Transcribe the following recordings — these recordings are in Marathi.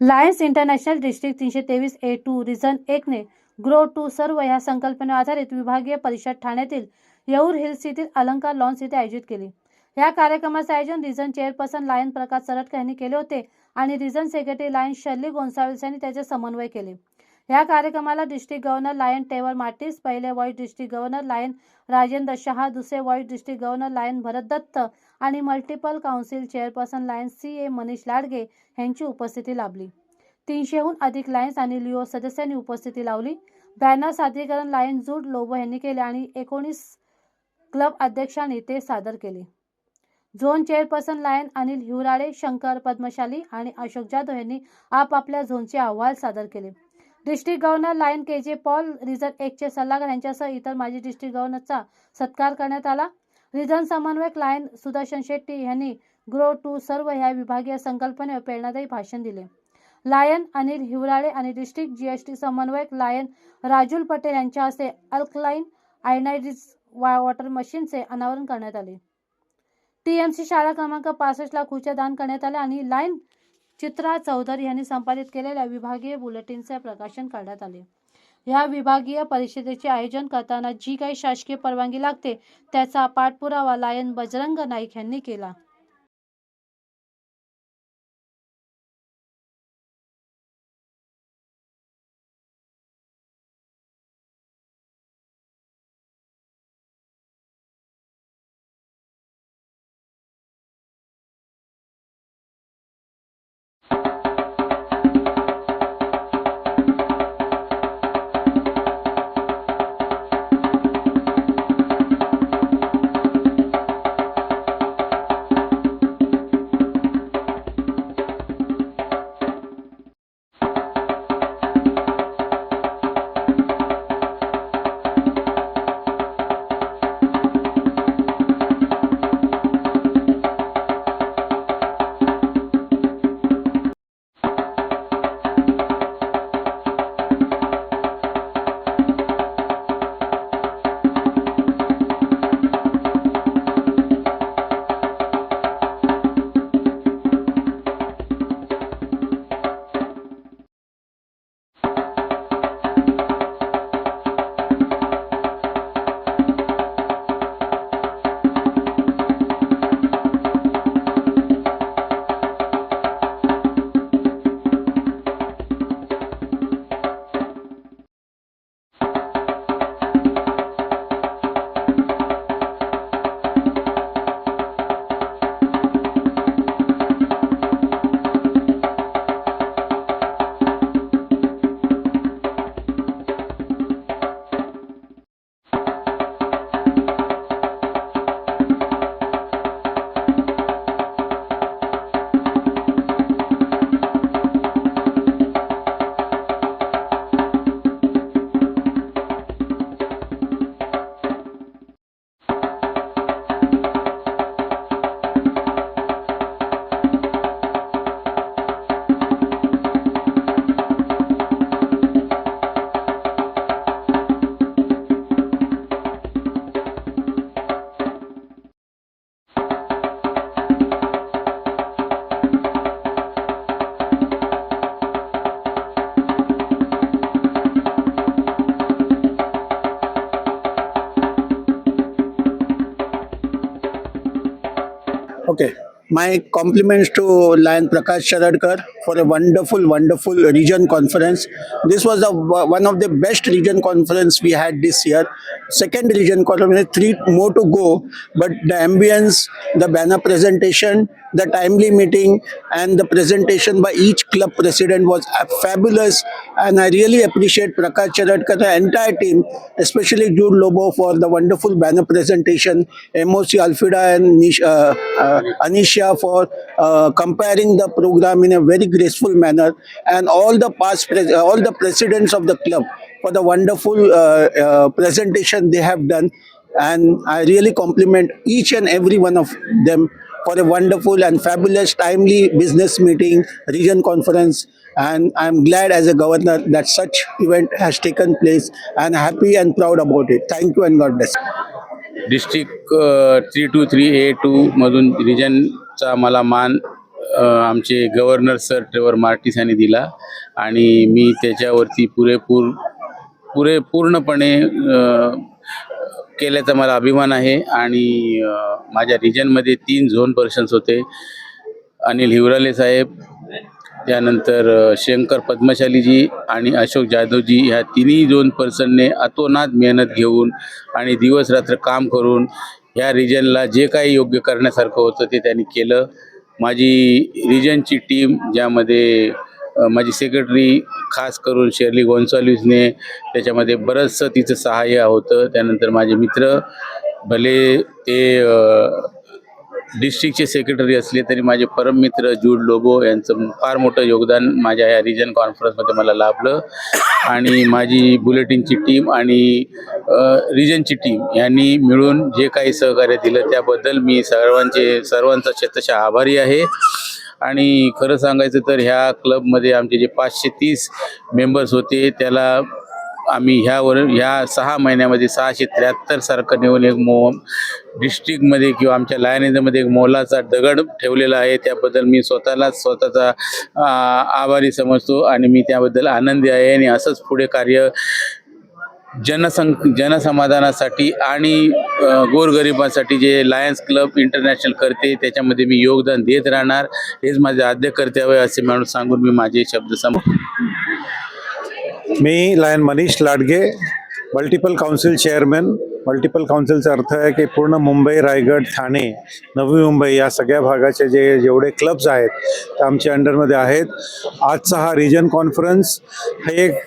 लायन्स इंटरनॅशनल डिस्ट्रिक्ट तीनशे तेवीस ए टू रिझन एकने ग्रो टू सर्व ह्या संकल्पनेवर आधारित विभागीय परिषद ठाण्यातील येऊर हिल्स येथील अलंकार लॉन्स येथे आयोजित केली. या कार्यक्रमाचे आयोजन region chairperson lion Prakash Saratkar यांनी केले होते आणि region secretary lion Shirley Gonsalves यांनी त्याचे समन्वय केले. या कार्यक्रमाला district governor lion Trevor Martis पहिले vice district governor lion Rajendra Shah दुसरे vice district governor lion Bharat Dutt आणि multiple council chairperson lions C A Manish Ladge यांची उपस्थिती लाभली. तीनशेहून अधिक लायन्स आणि लिओ सदस्यांनी उपस्थिती लावली. बॅनर सादरीकरण लायन्स जूड लोबो यांनी केले आणि एकोणीस क्लब अध्यक्षांनी ते सादर केले. Zone chairperson lion Anil Hiwrale Shankar Padmashali आणि अशोक जाधव यांनी आपापल्या झोनचे अहवाल सादर केले. डिस्ट्रिक्ट गव्हर्नर लायन के जे पॉल रिझन एकचे सल्लागार यांच्यासह इतर माजी डिस्ट्रिक्ट गव्हर्नरचा सत्कार करण्यात आला. रिझन समन्वयक लायन सुदर्शन शेट्टी यांनी ग्रो टू सर्व ह्या विभागीय संकल्पनेवर प्रेरणादायी भाषण दिले. लायन अनिल हिवराळे आणि डिस्ट्रिक्ट जीएसटी समन्वयक लायन राजुल पटेल यांच्या हस्ते अल्कलाईन आयनायडिस वॉटर मशीनचे अनावरण करण्यात आले. टीएमसी शाळा क्रमांक पासष्टला खुर्च्या दान करण्यात आल्या आणि लाईन चित्रा चौधरी यांनी संपादित केलेल्या विभागीय बुलेटिनचे प्रकाशन करण्यात आले. या विभागीय परिषदेचे आयोजन करताना जी काही शासकीय परवानगी लागते त्याचा पाठपुरावा लायन बजरंग नाईक यांनी केला. Okay. My compliments to Lion Prakash Sharadkar for a wonderful, wonderful region conference. This was the, one of the best region conference we had this year. Second region conference, three more to go, but the ambience, the banner presentation, the timely meeting, and the presentation by each club president was fabulous. And I really appreciate Prakash Sharadkar, the entire team, especially Jude Lobo for the wonderful banner presentation, MOC Alfida and Nish, uh, uh, Anisha for uh, comparing the program in a very graceful manner, and all the past, uh, all the presidents of the club for the wonderful uh, uh, presentation they have done. And I really compliment each and every one of them for a wonderful and fabulous, timely business meeting, region conference. And I'm glad as a governor that such event has taken place and happy and proud about it. Thank you and God bless. District three two three A two मधून रिजनचा मला मान आमचे गव्हर्नर सर ट्रेवर मार्टिस यांनी दिला आणि मी त्याच्यावरती पुरेपूर पुरे पूर्णपणे केल्याचा मला अभिमान आहे आणि माझ्या रिजनमध्ये तीन झोन पर्सन्स होते. अनिल हिवराले साहेब त्यानंतर शंकर पद्मशालीजी आणि अशोक जाधवजी ह्या तिन्ही दोन पर्सनने अतोनात मेहनत घेऊन आणि दिवसरात्र काम करून ह्या रिजनला जे काही योग्य करण्यासारखं होतं ते त्यांनी केलं. माझी रिजनची टीम ज्यामध्ये माझी सेक्रेटरी खास करून शेर्ली गोन्साल्विसने त्याच्यामध्ये बरंचसं तिचं सहाय्य होतं. त्यानंतर माझे मित्र भले ते डिस्ट्रिक्टचे सेक्रेटरी असले तरी माझे परममित्र जूड लोबो यांचं फार मोठं योगदान माझ्या या रिजन कॉन्फरन्समध्ये मला लाभलं. आणि माझी बुलेटिनची टीम आणि रिजनची टीम यांनी मिळून जे काही सहकार्य दिलं त्याबद्दल मी सर्वांचे सर्वांचा शतशः आभारी आहे. आणि खरं सांगायचं तर ह्या क्लबमध्ये आमचे जे पाचशे तीस मेंबर्स होते त्याला आम्ही ह्यावर ह्या सहा महिन्यामध्ये सहाशे त्र्याहत्तर सारखं नेऊन एक मो डिस्ट्रिक्टमध्ये किंवा आमच्या लायनीमध्ये एक मोलाचा दगड ठेवलेला आहे. त्याबद्दल मी स्वतःलाच स्वतःचा आभारी समजतो आणि मी त्याबद्दल आनंदी आहे आणि असंच पुढे कार्य जनसं जनसमाधानासाठी आणि गोरगरिबांसाठी जे लायन्स क्लब इंटरनॅशनल करते त्याच्यामध्ये मी योगदान देत राहणार. हेच माझे आद्य कर्तव्य असे म्हणून सांगून मी माझे शब्द सम मी lion Manish Ladge multiple council chairman multiple काउन्सिलचा अर्थ आहे की पूर्ण मुंबई रायगड ठाणे नवी मुंबई या सगळ्या भागाचे जे जेवढे क्लब्स आहेत ते आमच्या अंडरमध्ये आहेत. आजचा हा रिजन कॉन्फरन्स हे एक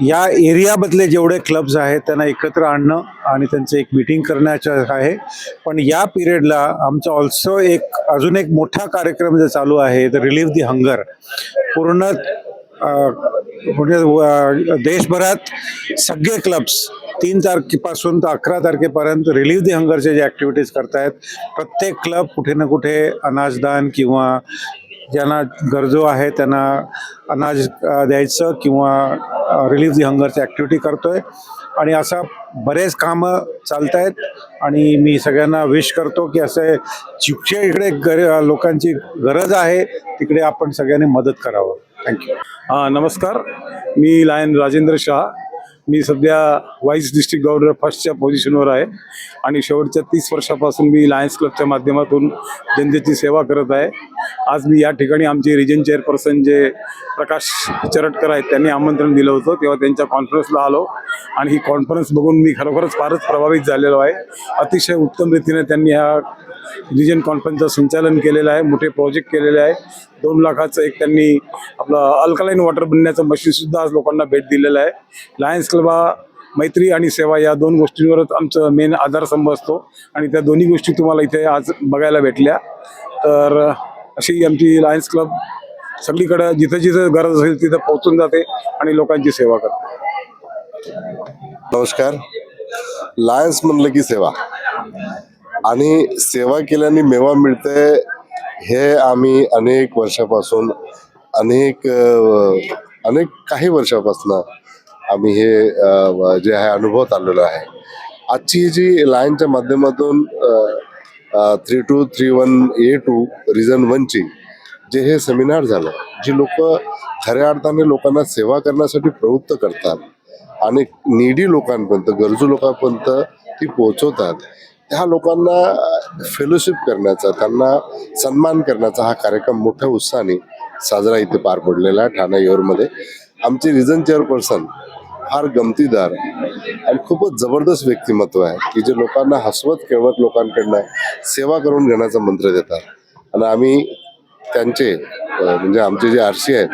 या एरियामधले जेवढे क्लब्स आहेत त्यांना एकत्र आणणं आणि त्यांचं एक मिटिंग करण्याचं आहे. पण या पिरियडला आमचा ऑल्सो एक अजून एक मोठा कार्यक्रम जो चालू आहे द रिलीव्ह दी हंगर पूर्ण म्हणजे देशभरात सगळे क्लब्स तीन तारखेपासून तर अकरा तारखेपर्यंत रिलीव्ह दी हंगरचे जे ॲक्टिव्हिटीज करतायत प्रत्येक क्लब कुठे ना कुठे अनाजदान किंवा ज्यांना गरजू आहे त्यांना अनाज द्यायचं किंवा रिलीफ दी हंगरची ॲक्टिव्हिटी करतोय. आणि असा बरेच कामं चालत आहेत आणि मी सगळ्यांना विश करतो की असे जिकडे इकडे गर लोकांची गरज आहे तिकडे आपण सगळ्यांनी मदत करावं. थँक्यू हां नमस्कार. मी लायन राजेंद्र शाह. मी सध्या वाईस डिस्ट्रिक्ट गव्हर्नर फर्स्टच्या पोझिशनवर आहे. आणि शेवटच्या तीस वर्षापासून मी लायन्स क्लबच्या माध्यमातून जनतेची सेवा करत आहे. आज मी या ठिकाणी आमचे रिजन चेअरपर्सन जे प्रकाश चरटकर आहेत त्यांनी आमंत्रण दिलं होतं. तेव्हा त्यांच्या कॉन्फरन्सला आलो. आणि ही कॉन्फरन्स बघून मी खरोखरच फारच प्रभावित झालेलो आहे. अतिशय उत्तम रीतीने त्यांनी ह्या रिजन कॉन्फरन्सचं संचालन केलेलं आहे मोठे प्रोजेक्ट केलेले आहे. दोन लाखाचं एक त्यांनी आपलं अल्कलाईन वॉटर बनण्याचं मशीनसुद्धा आज लोकांना भेट दिलेलं आहे. लायन्स क्लब हा मैत्री आणि सेवा या दोन गोष्टींवरच आमचं मेन आधारस्तंभ असतो आणि त्या दोन्ही गोष्टी तुम्हाला इथे आज बघायला भेटल्या. तर अशी आमची लायन्स क्लब सगळीकडं जिथं जिथं गरज असेल तिथं पोहोचून जाते आणि लोकांची सेवा करते. नमस्कार. लायन्स म्हणलं की सेवा. आणि सेवा केल्याने मेवा मिळते हे आम्ही अनेक वर्षापासून अनेक अनेक काही वर्षापासून आम्ही हे जे आहे अनुभवत आलेलो आहे. आजची जी लाईनच्या माध्यमातून three two three one A two region वनची जे हे सेमिनार झालं जी लोक खऱ्या अर्थाने लोकांना सेवा करण्यासाठी प्रवृत्त करतात आणि निडी लोकांपर्यंत गरजू लोकांपर्यंत ती पोहोचवतात ह्या लोकांना फेलोशिप करण्याचा त्यांना सन्मान करण्याचा हा कार्यक्रम मोठ्या उत्साहाने साजरा इथे पार पडलेला आहे ठाणे येऊरमध्ये आमचे रिजन चेअरपर्सन फार गमतीदार आणि खूपच जबरदस्त व्यक्तिमत्व आहे की जे लोकांना हसवत खेळवत लोकांकडनं सेवा करून घेण्याचा मंत्र देतात. आणि आम्ही त्यांचे म्हणजे आमचे जे आरसी आहेत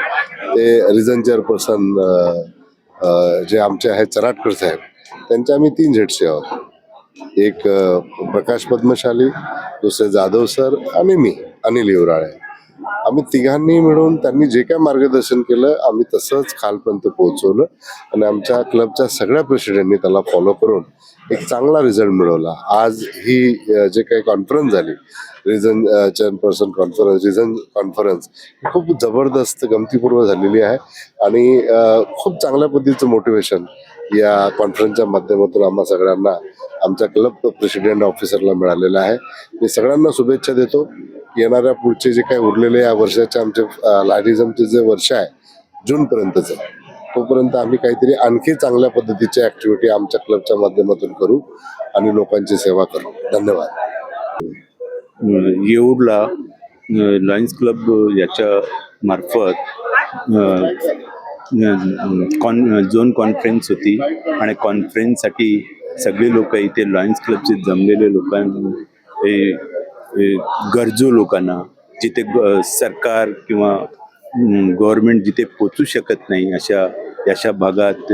ते रिजन चेअरपर्सन जे आमचे आहेत चराटकर साहेब त्यांचे आम्ही तीन झेडचे आहोत. एक प्रकाश पद्मशाली दुसरे जाधव सर आणि मी अनिल युवराळे. आम्ही तिघांनी मिळून त्यांनी जे काय मार्गदर्शन केलं आम्ही तसंच खालपर्यंत पोहोचवलं आणि आमच्या क्लबच्या सगळ्या प्रेसिडेंटनी त्याला फॉलो करून एक चांगला रिझल्ट मिळवला. आज ही जे काही कॉन्फरन्स झाली region chairperson conference region conference खूप जबरदस्त गमतीपूर्व झालेली आहे. आणि खूप चांगल्या पद्धतीचं मोटिवेशन या कॉन्फरन्सच्या माध्यमातून आम्हा सगळ्यांना आमच्या क्लब प्रेसिडेंट ऑफिसरला मिळालेला आहे. मी सगळ्यांना शुभेच्छा देतो. येणाऱ्या पुढचे जे काही उरलेले या वर्षाचे आमचे लायटिझमचे जे वर्ष आहे जूनपर्यंतचं तोपर्यंत आम्ही काहीतरी आणखी चांगल्या पद्धतीच्या ऍक्टिव्हिटी आमच्या क्लबच्या माध्यमातून करू आणि लोकांची सेवा करू. धन्यवाद. येऊरला लायन्स क्लब याच्या मार्फत कॉन झोन कॉन्फरन्स होती. आणि कॉन्फरन्ससाठी सगळे लोक इथे लॉयन्स क्लबचे जमलेले लोकांना हे गरजू लोकांना जिथे ग- सरकार किंवा गव्हर्मेंट जिथे पोचू शकत नाही अशा अशा भागात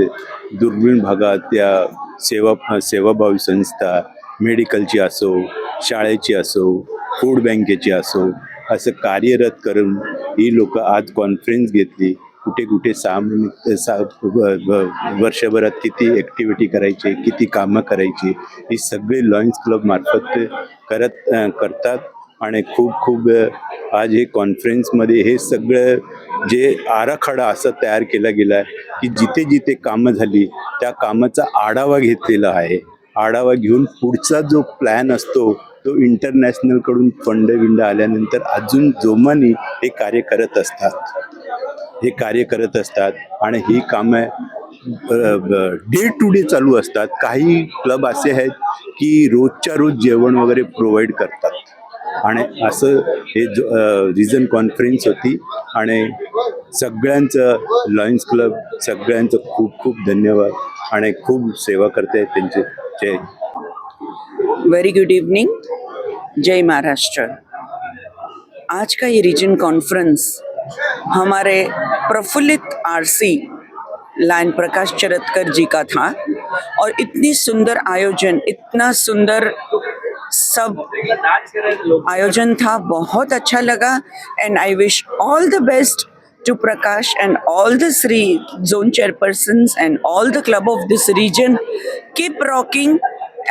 दुर्मिळ भागात या सेवा सेवाभावी संस्था मेडिकलची असो शाळेची असो फूड बँकेची असो असं कार्यरत करून ही लोक आज कॉन्फरन्स घेतली. कुठे कुठे सहा महिने सहा वर्षभरात किती ॲक्टिव्हिटी करायची किती कामं करायची ही सगळे लॉयन्स क्लब मार्फत करत करतात. आणि खूप खूप आज हे कॉन्फरन्समध्ये हे सगळं जे आराखडा असा तयार केला गेला आहे की जिथे जिथे कामं झाली त्या कामाचा आढावा घेतलेला आहे. आढावा घेऊन पुढचा जो प्लॅन असतो तो इंटरनॅशनलकडून फंड विंड आल्यानंतर अजून जोमाने हे कार्य करत असतात. हे कार्य करत असतात आणि ही कामं डे टू डे चालू असतात. काही क्लब असे आहेत की रोजच्या रोज जेवण वगैरे प्रोव्हाइड करतात. आणि असं हे रिजन कॉन्फरन्स होती आणि सगळ्यांचं लॉयन्स क्लब सगळ्यांचं खूप खूप धन्यवाद आणि खूप सेवा करते त्यांचे. जय. वेरी गुड इवनिंग जय महाराष्ट्र. आज का ये रीजन कॉन्फ्रेंस हमारे प्रफुल्लित आरसी लाइन प्रकाश चरतकर जी का था और इतनी सुंदर आयोजन इतना सुंदर सब आयोजन था बहुत अच्छा लगा and I wish all the best to Prakash and all the three zone chairpersons and all the club of this region. Keep rocking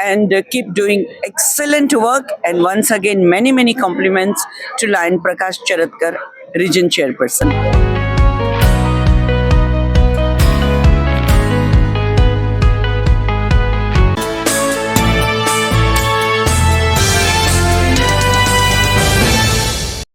and uh, keep doing excellent work. And once again, many, many compliments to Lion Prakash Charatkar, region chairperson.